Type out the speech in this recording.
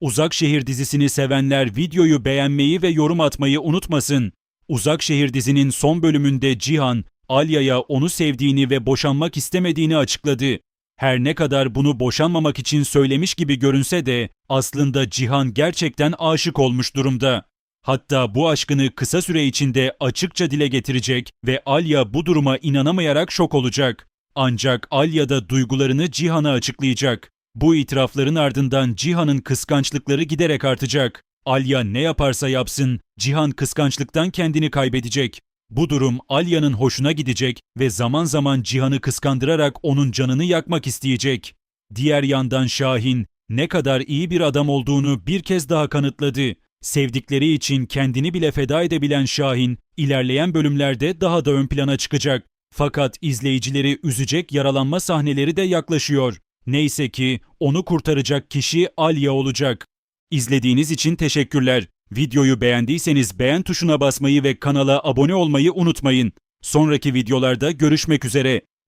Uzak Şehir dizisini sevenler videoyu beğenmeyi ve yorum atmayı unutmasın. Uzak Şehir dizinin son bölümünde Cihan, Alya'ya onu sevdiğini ve boşanmak istemediğini açıkladı. Her ne kadar bunu boşanmamak için söylemiş gibi görünse de aslında Cihan gerçekten aşık olmuş durumda. Hatta bu aşkını kısa süre içinde açıkça dile getirecek ve Alya bu duruma inanamayarak şok olacak. Ancak Alya da duygularını Cihan'a açıklayacak. Bu itirafların ardından Cihan'ın kıskançlıkları giderek artacak. Alya ne yaparsa yapsın, Cihan kıskançlıktan kendini kaybedecek. Bu durum Alya'nın hoşuna gidecek ve zaman zaman Cihan'ı kıskandırarak onun canını yakmak isteyecek. Diğer yandan Şahin ne kadar iyi bir adam olduğunu bir kez daha kanıtladı. Sevdikleri için kendini bile feda edebilen Şahin, ilerleyen bölümlerde daha da ön plana çıkacak. Fakat izleyicileri üzecek yaralanma sahneleri de yaklaşıyor. Neyse ki onu kurtaracak kişi Alya olacak. İzlediğiniz için teşekkürler. Videoyu beğendiyseniz beğen tuşuna basmayı ve kanala abone olmayı unutmayın. Sonraki videolarda görüşmek üzere.